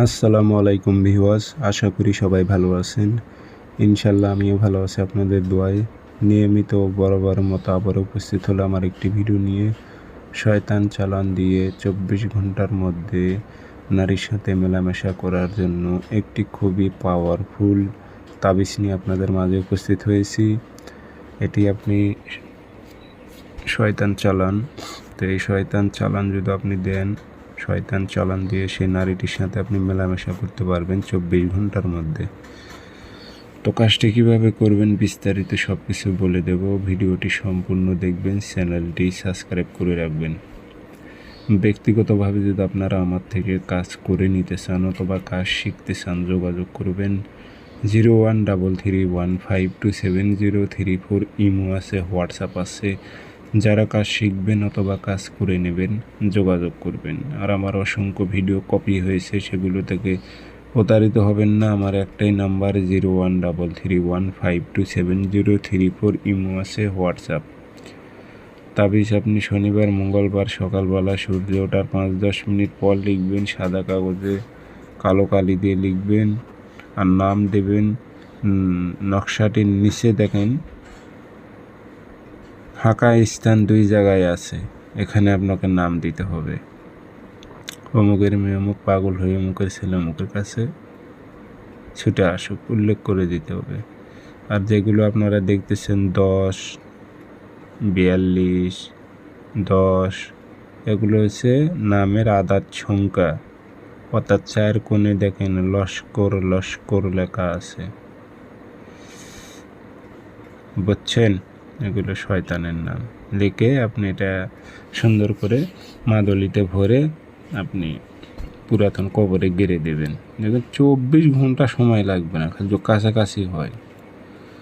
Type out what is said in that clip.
আসসালামু আলাইকুম ভিওয়াস আশা করি সবাই ভালো আছেন। ইনশাল্লাহ আমিও ভালো আছি আপনাদের দোয়ায়। নিয়মিত বরাবর মতো আবার উপস্থিত হলো আমার একটি ভিডিও নিয়ে। শয়তান চালান দিয়ে চব্বিশ ঘণ্টার মধ্যে নারীর সাথে মেলামেশা করার জন্য একটি খুবই পাওয়ারফুল তাবিজ নিয়ে আপনাদের মাঝে উপস্থিত হয়েছি। এটি আপনি শয়তান চালান, তো এই শয়তান চালান যদি আপনি দেন শয়তান চালান দিয়ে সেই নারীটির সাথে আপনি মেলামেশা করতে পারবেন চব্বিশ ঘণ্টার মধ্যে। তো কাজটি কীভাবে করবেন বিস্তারিত সব কিছু বলে দেব। ভিডিওটি সম্পূর্ণ দেখবেন, চ্যানেলটি সাবস্ক্রাইব করে রাখবেন। ব্যক্তিগতভাবে যদি আপনারা আমার থেকে কাজ করে নিতে চান অথবা কাজ শিখতে চান, যোগাযোগ করবেন zero one double three one five two seven zero three four. Imo আছে, হোয়াটসঅ্যাপ আছে। যারা কাজ শিখবেন অথবা কাজ করে নেবেন, যোগাযোগ করবেন। আর আমার অসংখ্য ভিডিও কপি হয়েছে, সেগুলো থেকে প্রতারিত হবেন না। আমার একটাই number zero one double three one five two seven zero three four Imo আছে, হোয়াটসঅ্যাপ। তাবিজ আপনি শনিবার, মঙ্গলবার, সকালবেলা, সূর্য ওঠার পাঁচ দশ মিনিট পর লিখবেন, সাদা কাগজে কালো কালি দিয়ে লিখবেন, আর নাম দেবেন নকশাটির নিচে দেখেন ফাঁকা স্থান দুই জায়গায় আছে। এখানে আপনাকে নাম দিতে হবে। অমুকের মেয়ে অমুক পাগল হয়ে অমুকের ছেলে অমুকের কাছে ছুটে আসুক, উল্লেখ করে দিতে হবে। আর যেগুলো আপনারা দেখতেছেন, দশ, বিয়াল্লিশ, দশ, এগুলো হচ্ছে নামের আদার সংখ্যা। অর্থাৎ চায়ের কোণে দেখেন লস্কর লস্কর লেখা আছে। বুঝছেন? এগুলো শয়তানের নাম। লিখে আপনি এটা সুন্দর করে মাদলিতে ভরে আপনি পুরাতন কবরে গেড়ে দেবেন। দেখবেন চব্বিশ ঘণ্টা সময় লাগবে না, খালি কাছাকাছি হয়।